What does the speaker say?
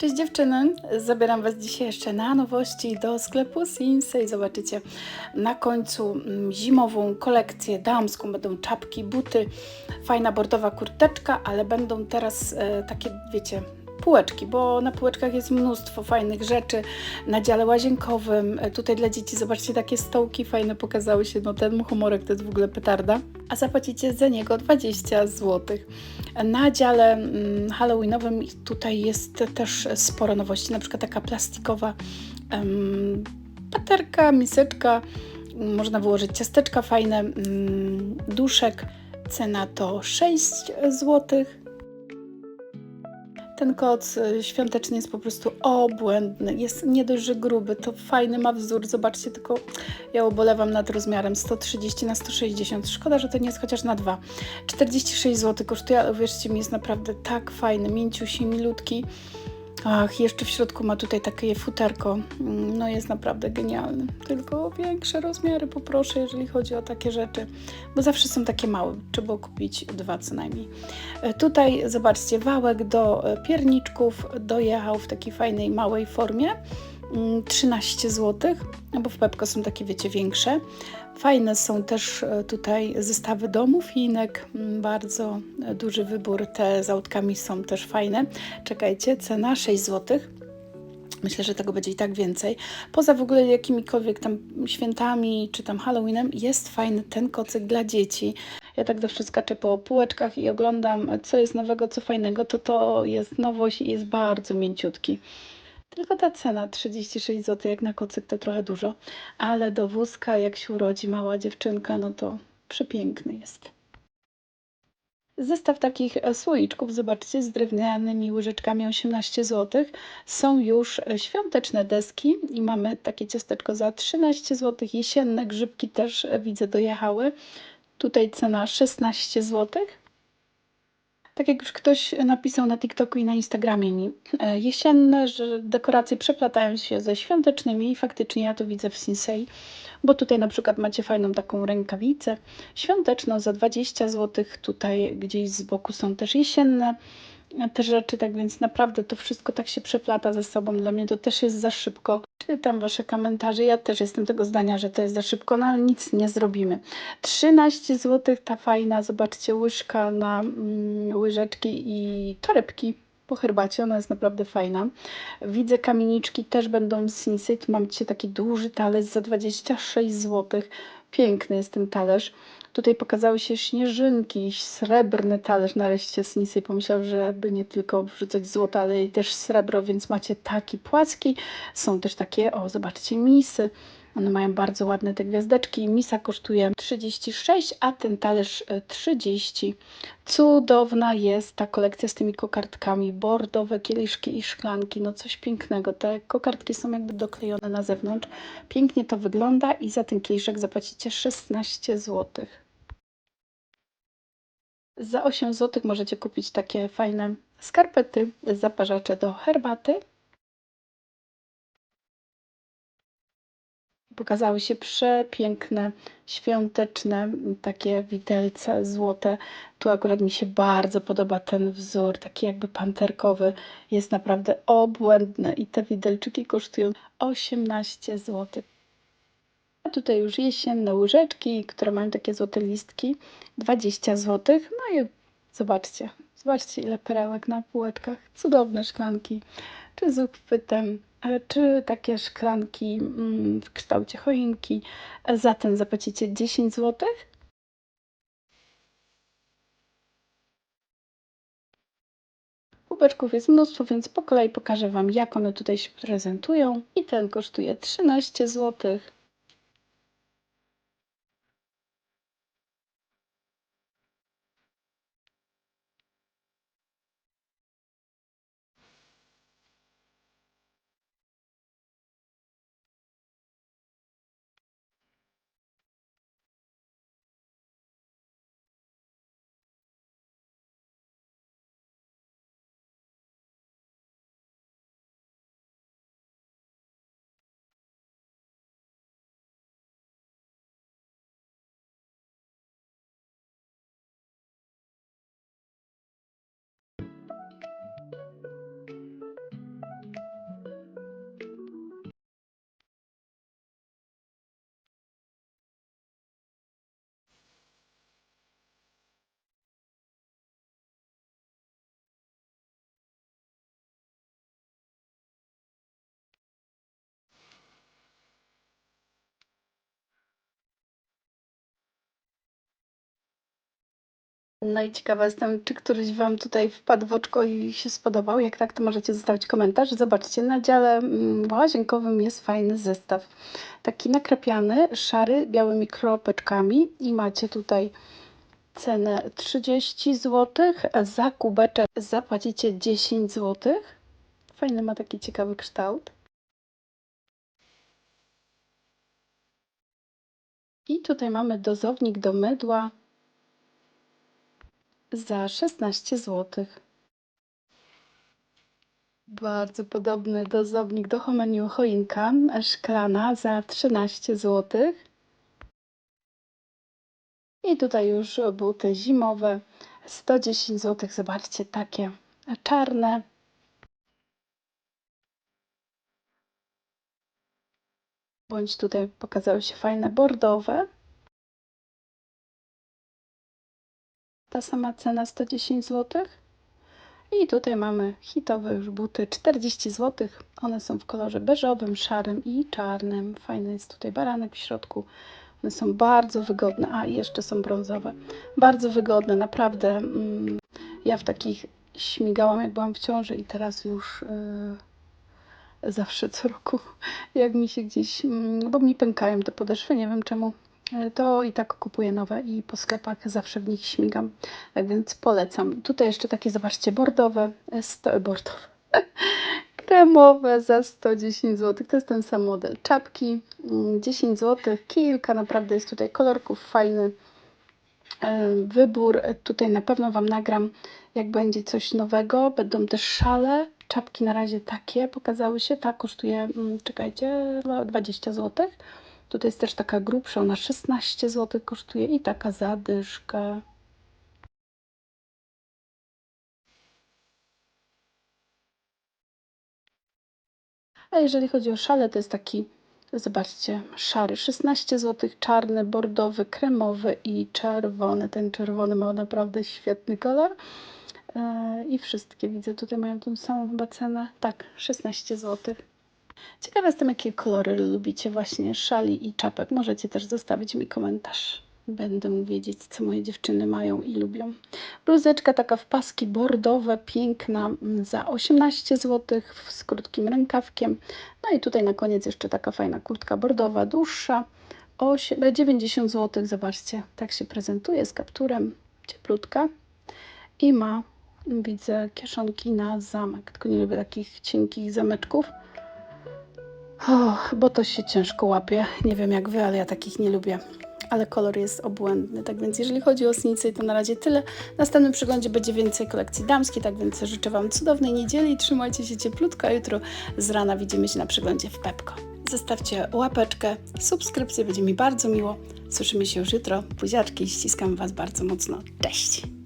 Cześć dziewczyny, zabieram Was dzisiaj jeszcze na nowości do sklepu Sinsei. Zobaczycie na końcu mm, zimową kolekcję damską. Będą czapki, buty, fajna bordowa kurteczka, ale będą teraz e, takie, wiecie, półeczki, bo na półeczkach jest mnóstwo fajnych rzeczy. Na dziale łazienkowym, e, tutaj dla dzieci, zobaczcie, takie stołki fajne pokazały się. No ten humorek to jest w ogóle petarda. A zapłacicie za niego 20 zł. Na dziale mm, halloweenowym tutaj jest też sporo nowości, na przykład taka plastikowa em, paterka, miseczka, można wyłożyć ciasteczka fajne, mm, duszek, cena to 6 zł. Ten koc y, świąteczny jest po prostu obłędny. Jest nie dość, że gruby, to fajny ma wzór. Zobaczcie, tylko ja ubolewam nad rozmiarem 130 na 160. Szkoda, że to nie jest chociaż na dwa. 46 zł kosztuje, ale uwierzcie mi, jest naprawdę tak fajny, mięciusi, milutki. Ach, jeszcze w środku ma tutaj takie futerko. Mm, No jest naprawdę genialny. Tylko większe rozmiary poproszę, jeżeli chodzi o takie rzeczy, bo zawsze są takie małe. Trzeba kupić dwa co najmniej. E, Tutaj zobaczcie, wałek do e, pierniczków dojechał w takiej fajnej, małej formie. Mm, 13 zł, no bo w Pepko są takie, wiecie, większe. Fajne są też e, tutaj zestawy do mufinek, mm, bardzo e, duży wybór. Te z autkami są też fajne. Czekajcie, cena 6 zł. Myślę, że tego będzie i tak więcej. Poza w ogóle jakimikolwiek tam świętami czy tam Halloweenem jest fajny ten kocyk dla dzieci. Ja tak zawsze skaczę po półeczkach i oglądam, co jest nowego, co fajnego. To to jest nowość i jest bardzo mięciutki. Tylko ta cena 36 zł jak na kocyk to trochę dużo, ale do wózka jak się urodzi mała dziewczynka, no to przepiękny jest. Zestaw takich e, słoiczków, zobaczcie, z drewnianymi łyżeczkami 18 zł. Są już e, świąteczne deski i mamy takie ciasteczko za 13 zł. Jesienne grzybki też e, widzę dojechały. Tutaj cena 16 zł. Tak jak już ktoś napisał na TikToku i na Instagramie mi, e, jesienne, że dekoracje przeplatają się ze świątecznymi i faktycznie ja to widzę w Sinsei, bo tutaj na przykład macie fajną taką rękawicę świąteczną za 20 zł, tutaj gdzieś z boku są też jesienne te rzeczy, tak więc naprawdę to wszystko tak się przeplata ze sobą. Dla mnie to też jest za szybko. Czytam Wasze komentarze, ja też jestem tego zdania, że to jest za szybko, no ale nic nie zrobimy. 13 zł ta fajna, zobaczcie, łyżka na mm, łyżeczki i torebki po herbacie, ona jest naprawdę fajna. Widzę kamieniczki też będą z Sinsit, mam dzisiaj taki duży talerz za 26 zł. Piękny jest ten talerz. Tutaj pokazały się śnieżynki, srebrny talerz nareszcie z Nisy. Pomyślał, żeby nie tylko wrzucać złoto, ale i też srebro, więc macie taki płaski. Są też takie, o zobaczcie, misy. One mają bardzo ładne te gwiazdeczki. Misa kosztuje 36, a ten talerz e, 30. Cudowna jest ta kolekcja z tymi kokardkami. Bordowe kieliszki i szklanki. No coś pięknego. Te kokardki są jakby doklejone na zewnątrz. Pięknie to wygląda i za ten kieliszek zapłacicie 16 zł. Za 8 zł możecie kupić takie fajne skarpety, zaparzacze do herbaty. Pokazały się przepiękne, świąteczne takie widelce złote. Tu akurat mi się bardzo podoba ten wzór, taki jakby panterkowy. Jest naprawdę obłędny i te widelczyki kosztują 18 zł. A tutaj już jesienne łyżeczki, które mają takie złote listki, 20 zł. No i zobaczcie, zobaczcie ile perełek na półeczkach. Cudowne szklanki, czy z uchwytem, czy takie szklanki mm, w kształcie choinki. E, Za ten zapłacicie 10 zł. Kubeczków jest mnóstwo, więc po kolei pokażę Wam, jak one tutaj się prezentują. I ten kosztuje 13 zł. No i ciekawa jestem, czy któryś Wam tutaj wpadł w oczko i się spodobał. Jak tak, to możecie zostawić komentarz. Zobaczcie, na dziale mm, łazienkowym jest fajny zestaw. Taki nakrapiany, szary, białymi kropeczkami i macie tutaj cenę 30 zł. Za kubeczek zapłacicie 10 zł. Fajny ma taki ciekawy kształt. I tutaj mamy dozownik do mydła za 16 zł. Bardzo podobny dozownik do Homeniu choinka szklana za 13 zł. I tutaj już buty zimowe 110 zł. Zobaczcie, takie czarne. Bądź tutaj pokazały się fajne bordowe. Ta sama cena 110 zł. I tutaj mamy hitowe już buty 40 zł. One są w kolorze beżowym, szarym i czarnym. Fajny jest tutaj baranek w środku. One są bardzo wygodne. A jeszcze są brązowe. Bardzo wygodne, naprawdę. Mm, ja w takich śmigałam, jak byłam w ciąży, i teraz już yy, zawsze co roku, jak mi się gdzieś, mm, bo mi pękają te podeszwy, nie wiem czemu to i tak kupuję nowe i po sklepach zawsze w nich śmigam, tak więc polecam. Tutaj jeszcze takie, zobaczcie, bordowe, e, sto, bordowe, kremowe za 110 zł. To jest ten sam model. Czapki 10 zł, kilka naprawdę jest tutaj kolorków, fajny e, wybór. Tutaj na pewno Wam nagram, jak będzie coś nowego. Będą też szale. Czapki na razie takie pokazały się. Ta kosztuje, mm, czekajcie, 20 zł. Tutaj jest też taka grubsza, ona 16 zł kosztuje i taka zadyszkę. A jeżeli chodzi o szale, to jest taki, zobaczcie, szary 16 zł, czarny, bordowy, kremowy i czerwony. Ten czerwony ma naprawdę świetny kolor. E, I wszystkie widzę tutaj mają tą samą chyba cenę. Tak, 16 zł. Ciekawa jestem, jakie kolory lubicie właśnie szali i czapek. Możecie też zostawić mi komentarz. Będę wiedzieć, co moje dziewczyny mają i lubią. Bluzeczka taka w paski bordowe, piękna, mm, za 18 zł z krótkim rękawkiem. No i tutaj na koniec jeszcze taka fajna kurtka bordowa, dłuższa, 8, 90 zł. Zobaczcie, tak się prezentuje z kapturem, cieplutka. I ma, widzę, kieszonki na zamek. Tylko nie lubię takich cienkich zameczków. Och, bo to się ciężko łapie. Nie wiem jak wy, ale ja takich nie lubię. Ale kolor jest obłędny. Tak więc jeżeli chodzi o snicy, to na razie tyle. W następnym przeglądzie będzie więcej kolekcji damskiej, tak więc życzę Wam cudownej niedzieli. Trzymajcie się cieplutko, a jutro z rana widzimy się na przeglądzie w Pepko. Zostawcie łapeczkę, subskrypcję, będzie mi bardzo miło. Słyszymy się już jutro. Buziaczki, ściskam Was bardzo mocno. Cześć!